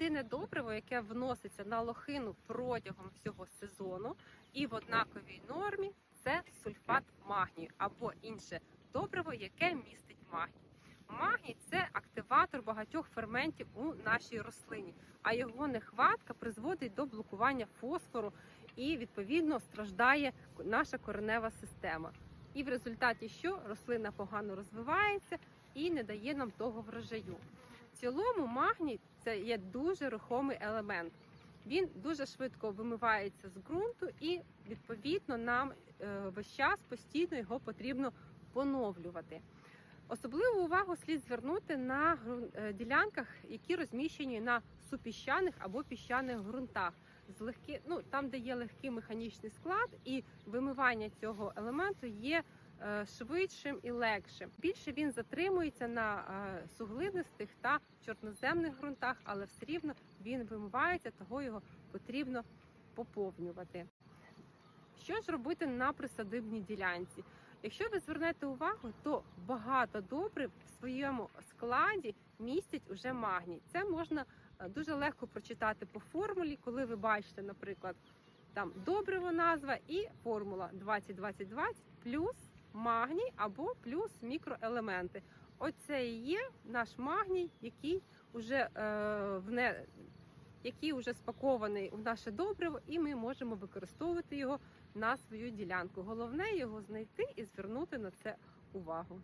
єдине добриво, яке вноситься на лохину протягом всього сезону і в однаковій нормі, це сульфат магнію або інше добриво, яке містить магній. Магній це активатор багатьох ферментів у нашій рослині, а його нехватка призводить до блокування фосфору і відповідно страждає наша коренева система. І в результаті що рослина погано розвивається і не дає нам того врожаю. В цілому магній це є дуже рухомий елемент. Він дуже швидко вимивається з ґрунту, і відповідно нам е, весь час постійно його потрібно поновлювати. Особливу увагу слід звернути на е, ділянках, які розміщені на супіщаних або піщаних ґрунтах. З легкі, ну там, де є легкий механічний склад, і вимивання цього елементу є швидшим і легшим. Більше він затримується на е, суглинистих та чорноземних ґрунтах, але все рівно він вимивається, того його потрібно поповнювати. Що ж робити на присадибній ділянці? Якщо ви звернете увагу, то багато добрив в своєму складі містять уже магній. Це можна е, дуже легко прочитати по формулі, коли ви бачите, наприклад, там добриво назва і формула 20-20-20 плюс магній або плюс мікроелементи. Оце і є наш магній, який вже е, вне, який вже спакований у наше добриво, і ми можемо використовувати його на свою ділянку. Головне його знайти і звернути на це увагу.